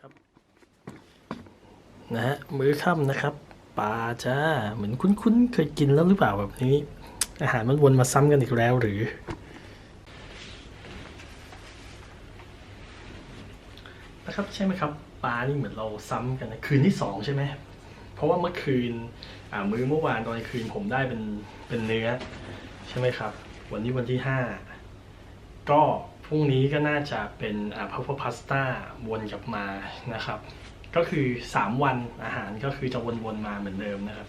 ครับนะฮะมื้อค่ำนะครับปลาจ้าเหมือนคุ้นๆเคยกินแล้วหรือเปล่าแบบนี้ อาหารมันวนมาซ้ำกันอีกแล้วหรือ นะครับใช่ไหมครับปลานี่เหมือนเราซ้ำกันนะคืนที่สองใช่ไหมเพราะว่าเมื่อคืนอ่ามื้อเมื่อวานตอนคืนผมได้เป็นเป็นเนื้อ ใช่ไหมครับ วันนี้วันที่ห้าก็ รุ่งนี้ก็น่าจะเป็นอ่าพัฟเฟอร์พาสต้าวนกลับมานะครับ ก็คือสามวันอาหารก็คือจะวนๆมาเหมือนเดิมนะครับ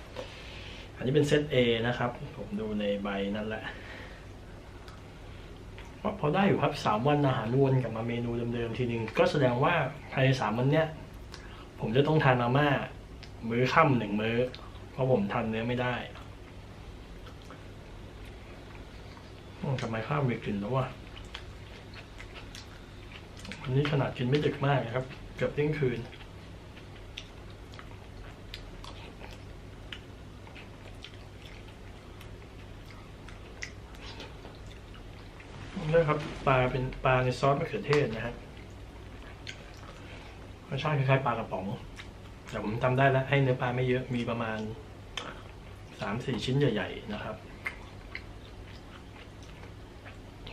อันนี้เป็นเซต A นะครับ ผมดูในใบนั่นแหละพอได้อยู่ครับสามวันอาหารวนกลับมาเมนูเดิมๆทีหนึ่งก็แสดงว่าภายในสามวันเนี้ยผมจะต้องทานมาม่ามื้อค่ำหนึ่งมื้อ เพราะผมทานเนื้อไม่ได้ทำไมข้าวมีกลิ่นแล้ววะ วันนี้ขนาดกินไม่ดึกมากนะครับ เกือบเที่ยงคืนนี่ครับปลาเป็นปลาในซอสมะเขือเทศนะฮะรสชาติคล้ายๆปลากระป๋อง แต่ผมจำได้แล้วให้เนื้อปลาไม่เยอะมีประมาณสามสี่ชิ้นใหญ่ ๆ นะครับ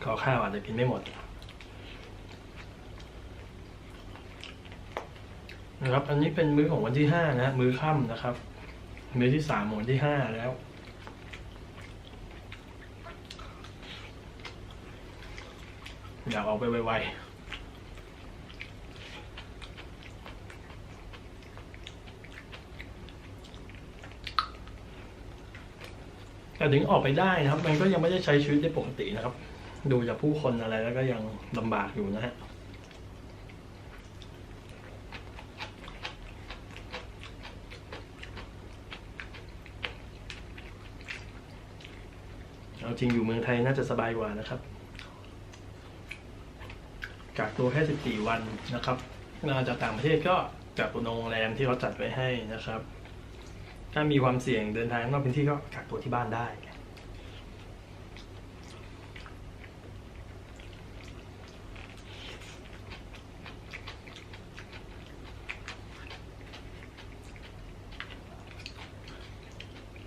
ขอข้าวอาจจะกินไม่หมด นะครับอันนี้เป็นมื้อของวันที่ห้านะ มื้อค่ำนะครับ มื้อที่สามของวันที่ห้าแล้ว อยากออกไปไวๆแต่ถึงออกไปได้นะครับ มันก็ยังไม่ได้ใช้ชีวิตได้ปกตินะครับ ดูจากผู้คนอะไรแล้วก็ยังลำบากอยู่นะฮะ เอาจริงอยู่เมืองไทยน่าจะสบายกว่านะครับกักตัวแค่ 14 วันนะครับมาจากต่างประเทศก็กักตัวโรงแรมที่เขาจัดไว้ให้นะครับ ถ้ามีความเสี่ยงเดินทางนอกพื้นที่ก็กักตัวที่บ้านได้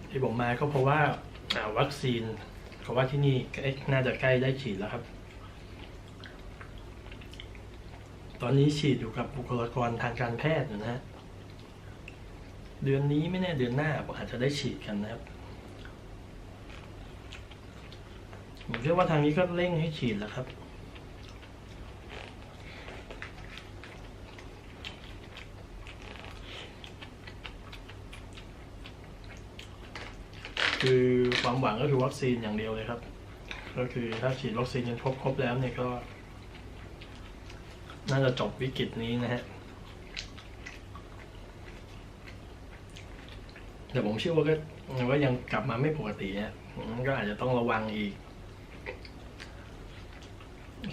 ที่ผมมาก็เพราะว่าวัคซีน เพราว่าที่นี่น่าจะใกล้ได้ฉีดแล้วครับ ตอนนี้ฉีดอยู่กับบุคลากรทางการแพทย์อยู่นะฮะ เดือนนี้ไม่แน่เดือนหน้าอาจจะได้ฉีดกันนะครับ ผมเชื่อว่าทางนี้ก็เร่งให้ฉีดแล้วครับ คือความหวังก็คือวัคซีนอย่างเดียวเลยครับ ก็คือถ้าฉีดวัคซีนกันครบครบแล้วเนี่ยก็ น่าจะจบวิกฤตนี้นะฮะแต่ผมเชื่อว่าก็ว่ายังกลับมาไม่ปกติเนี่ยก็อาจจะต้องระวังอีก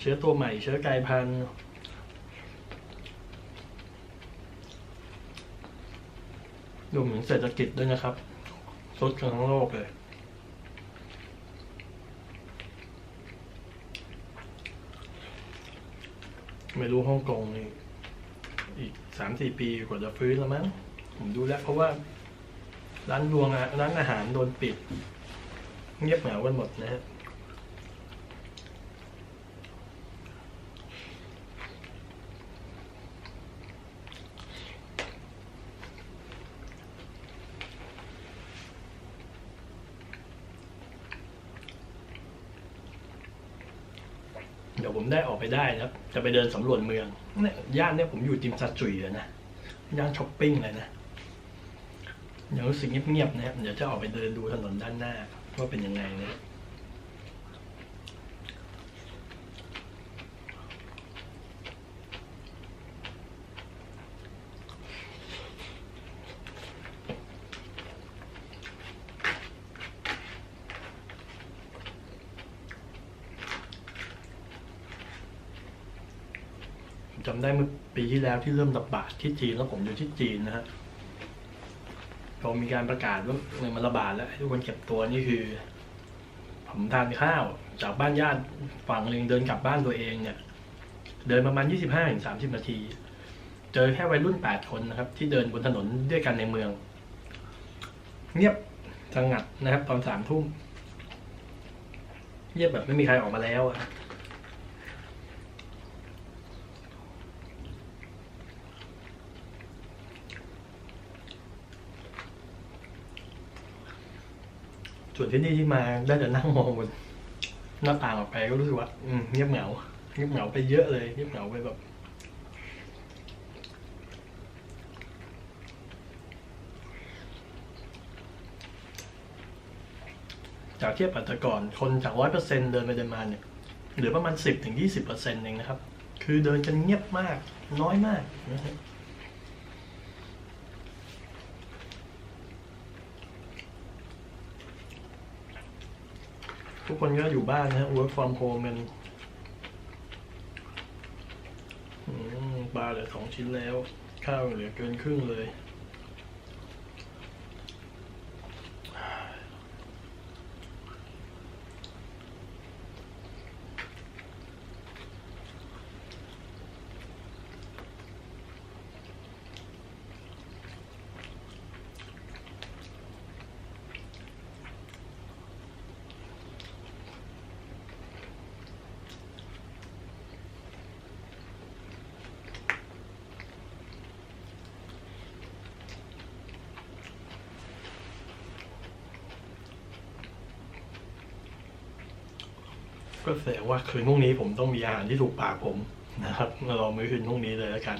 เชื้อตัวใหม่ เชื้อกลายพันธุ์รวมถึงเศรษฐกิจด้วยนะครับ สุดกันทั้งโลกเลย ไม่รู้ฮ่องกงนี่อีกสามสี่ปีกว่าจะฟื้นแล้วมั้ง ผมดูแล้ว เพราะว่า ร้านรวงอะร้านอาหารโดนปิด เงียบเหงากันหมดนะฮะ ยวผมได้ออกไปได้นะจะไปเดินสำรวจเมืองเนี่ยย่านเนี่ยผมอยู่ติมซาจุยเลยนะย่านช้อปปิ้งเลยนะเดี๋ยวรู้สึกเงียบๆนะครับเดี๋ยวจะออกไปเดินดูถนนด้านหน้าว่าเป็นยังไงนะ จำได้เมื่อปีที่แล้วที่เริ่มระบาดที่จีนแล้วผมอยู่ที่จีนนะฮะพอมีการประกาศว่ามันระบาดแล้วทุกคนเก็บตัวนี่คือ ผมทานข้าวจากบ้านญาติฝั่งหนึ่งเดินกลับบ้านตัวเองเนี่ย เดินประมาณ25-30นาที เจอแค่วัยรุ่นแปดคนนะครับ ที่เดินบนถนนด้วยกันในเมือง เงียบสงัดนะครับ ตอนสามทุ่มเงียบแบบไม่มีใครออกมาแล้วอะ ส่วนที่นี่ที่มาได้แต่นั่งมองบนหน้าต่างออกไปก็รู้สึกว่า อืมเงียบเหงาเงียบเหงาไปเยอะเลยเงียบเหงาไปแบบจากเทียบกับแต่ก่อนคนจากร้อยเปอร์เซ็นเดินไปเดินมาเนี่ยเหลือประมาณสิบถึงยี่สิบเปอร์เซ็นต์เองนะครับ คือเดินกันเงียบมากน้อยมากนะฮะ ทุกคนก็อยู่บ้านนะฮะ work from home กันปลาเหลือสองชิ้นแล้ว ข้าวเหลือเกินครึ่งเลย ก็แสดงว่าคืนพรุ่งนี้ผมต้องมีอาหารที่ถูกปากผมนะครับมาลอมื้อคืนพรุ่งนี้เลยแล้วกัน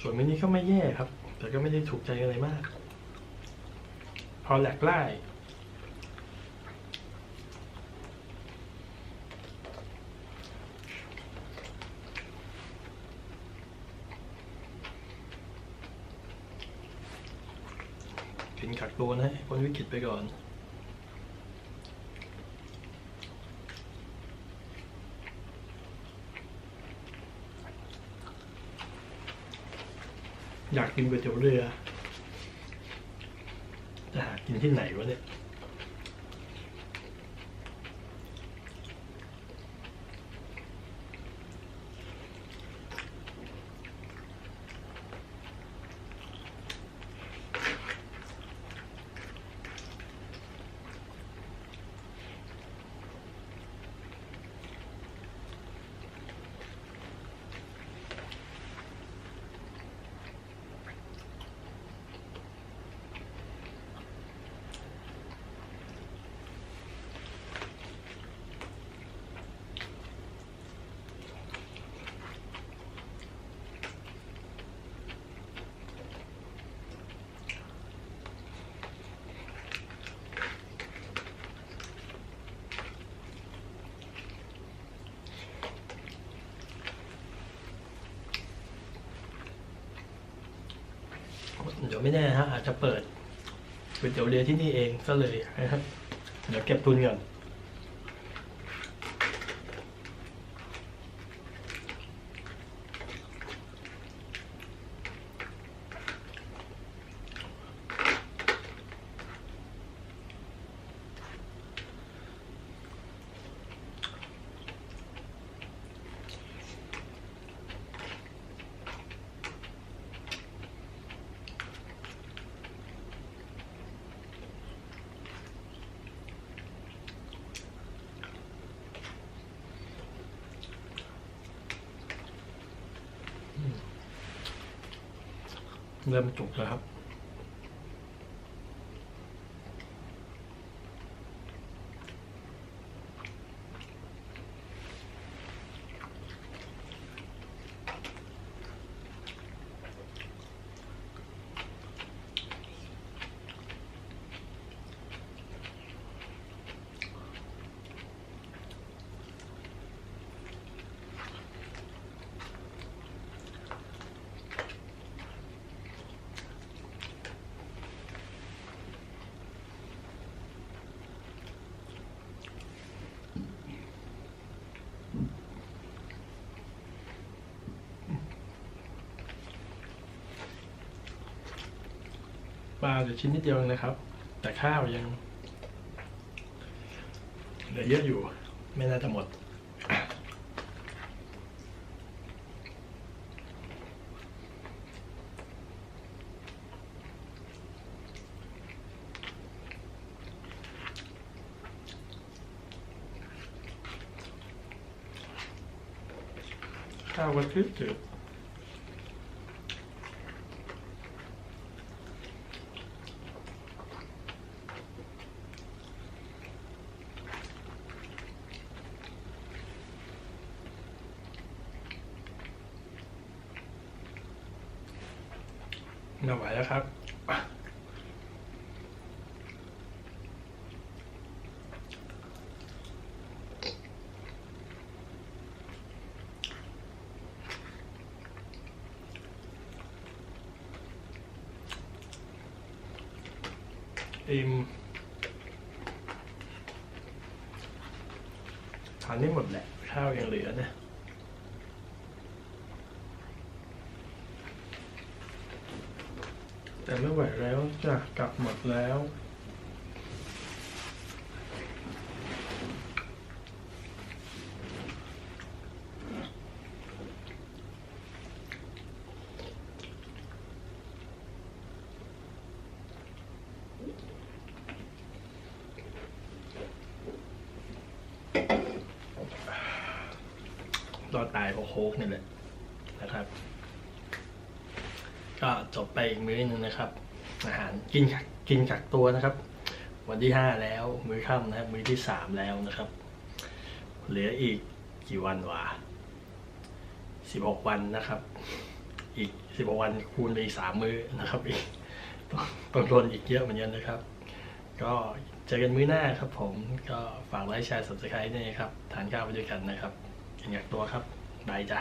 ส่วนมื้อนี้ก็ไม่แย่ครับ แต่ก็ไม่ได้ถูกใจอะไรมาก พอแหลกไล่กินขักตัวนะให้พ้นวิกฤตไปก่อน อยากกินก๋วยเตี๋ยวเรือจะหากินที่ไหนวะเนี่ย เดี๋ ยวไม่แน่ฮะอาจจะเปิดก๋วยเตี๋ยวเรือที่นี่เองก็เลยนะครับเดี๋ยวเก็บทุนก่อน เริ่มจุกแล้วครับ ปลาจะชิ้นนิดเดียวนะครับ แต่ข้าวยังเหลือเยอะอยู่ไม่น่าจะหมด ข้าวก็คือจืด ไม่ไหวแล้วครับอิ่มทานได้หมดแหละข้าวยังเหลือนะ แต่ไม่ไหวแล้วจะกลับหมดแล้ว รอดตายเพราะโค้กนี่แหละนะครับ จบไปอีกมื้อหนึงนะครับ อาหารกินกักกินกักตัวนะครับ วันที่ห้าแล้วมื้อค่ำนะครับ มื้อที่สามแล้วนะครับ เหลืออีกกี่วันวะสิบหกวันนะครับ อีกสิบหกวันคูณไปอีกสามมื้อนะครับอีกต้องต้องทนอีกเยอะเหมือนกันนะครับ ก็เจอกันมื้อหน้าครับผมก็ฝากไลค์แชร์ subscribe ด้วยครับทานข้าวไปด้วยกันนะครับกินกักตัวครับบายจ้ะ